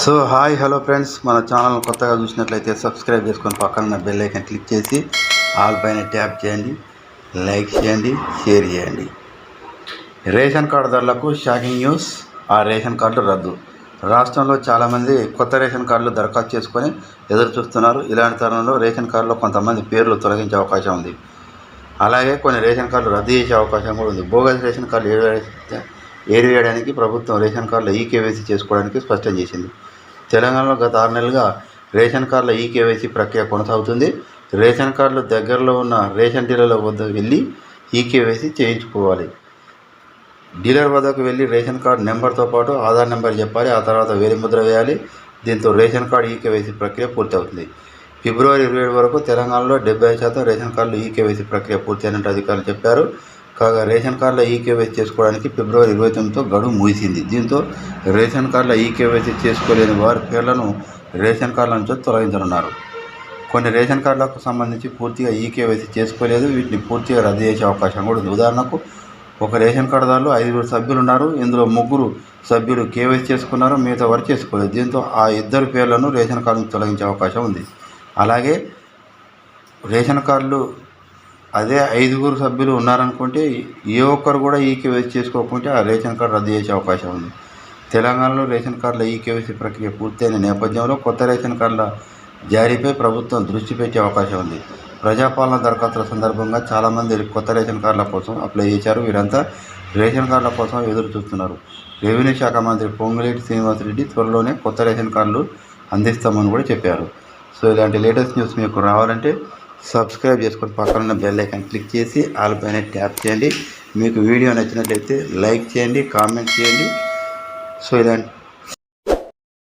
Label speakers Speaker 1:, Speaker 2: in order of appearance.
Speaker 1: So hi hello friends. మన channel కొత్తగా చూసినట్లయితే సబ్స్క్రైబ్ చేసుకొని పక్కన బెల్ ఐకన్ క్లిక్ చేసి ఆల్ పైన ట్యాప్ చేయండి లైక్ చేయండి షేర్ చేయండి. రేషన్ కార్డు ధరలకు షాకింగ్ న్యూస్. ఆ రేషన్ కార్డులు రద్దు. రాష్ట్రంలో చాలామంది కొత్త రేషన్ కార్డులు దరఖాస్తు చేసుకొని ఎదురు చూస్తున్నారు. ఇలాంటి తరుణంలో రేషన్ కార్డులో కొంతమంది పేర్లు తొలగించే అవకాశం ఉంది. అలాగే కొన్ని రేషన్ కార్డులు రద్దు చేసే అవకాశం కూడా ఉంది. బోగస్ రేషన్ కార్డులు ఏరివేయ ఏరివేయడానికి ప్రభుత్వం రేషన్ కార్డుల ఈకేవైసీ చేసుకోవడానికి స్పష్టం చేసింది. తెలంగాణలో గత ఆరు నెలలుగా రేషన్ కార్డుల ఈకేవైసీ ప్రక్రియ కొనసాగుతుంది. రేషన్ కార్డులు దగ్గరలో ఉన్న రేషన్ డీలర్ల వద్ద వెళ్ళి ఈకేవైసీ చేయించుకోవాలి. డీలర్ వద్దకు వెళ్ళి రేషన్ కార్డు నెంబర్తో పాటు ఆధార్ నెంబర్ చెప్పాలి. ఆ తర్వాత వేలి ముద్ర వేయాలి. దీంతో రేషన్ కార్డు ఈకేవైసీ ప్రక్రియ పూర్తవుతుంది. ఫిబ్రవరి ఇరవై ఏడు వరకు తెలంగాణలో డెబ్బై శాతం రేషన్ కార్డులు ఈకేవైసీ ప్రక్రియ పూర్తయినట్టు అధికారులు చెప్పారు. కాగా రేషన్ కార్డుల ఈకేవైసీ చేసుకోవడానికి ఫిబ్రవరి ఇరవై తొమ్మిదితో గడువు ముగిసింది. దీంతో రేషన్ కార్డుల ఈకేవైసీ చేసుకోలేని వారి పేర్లను రేషన్ కార్డుల నుంచి తొలగించనున్నారు. కొన్ని రేషన్ కార్డులకు సంబంధించి పూర్తిగా ఈకేవైసీ చేసుకోలేదు. వీటిని పూర్తిగా రద్దు చేసే అవకాశం కూడా ఉంది. ఉదాహరణకు ఒక రేషన్ కార్డుదారులు ఐదుగురు సభ్యులు ఉన్నారు ఇందులో ముగ్గురు సభ్యులు కేవైసీ చేసుకున్నారు. మిగతా వారు చేసుకోలేదు. దీంతో ఆ ఇద్దరు పేర్లను రేషన్ కార్డు తొలగించే అవకాశం ఉంది. అలాగే రేషన్ కార్డులు అదే ఐదుగురు సభ్యులు ఉన్నారనుకుంటే ఏ ఒక్కరు కూడా ఈ కేవైసీ చేసుకోకుంటే ఆ రేషన్ కార్డు రద్దు చేసే అవకాశం ఉంది. తెలంగాణలో రేషన్ కార్డుల ఈ కేవైసీ ప్రక్రియ పూర్తయిన నేపథ్యంలో కొత్త రేషన్ కార్డుల జారీపై ప్రభుత్వం దృష్టి పెట్టే అవకాశం ఉంది. ప్రజాపాలన దరఖాస్తుల సందర్భంగా చాలామంది కొత్త రేషన్ కార్డుల కోసం అప్లై చేశారు. వీరంతా రేషన్ కార్డుల కోసం ఎదురు చూస్తున్నారు. రెవెన్యూ శాఖ మంత్రి పొంగులేటి శ్రీనివాసరెడ్డి త్వరలోనే కొత్త రేషన్ కార్డులు అందిస్తామని కూడా చెప్పారు. సో ఇలాంటి లేటెస్ట్ న్యూస్ మీకు రావాలంటే సబ్స్క్రైబ్ చేసుకొని పక్కన ఉన్న బెల్ ఐకాన్ క్లిక్ చేసి ఆల్ పైన ట్యాప్ చేయండి. మీకు వీడియో నచ్చినట్లయితే లైక్ చేయండి కామెంట్ చేయండి. సో ఇలాంటి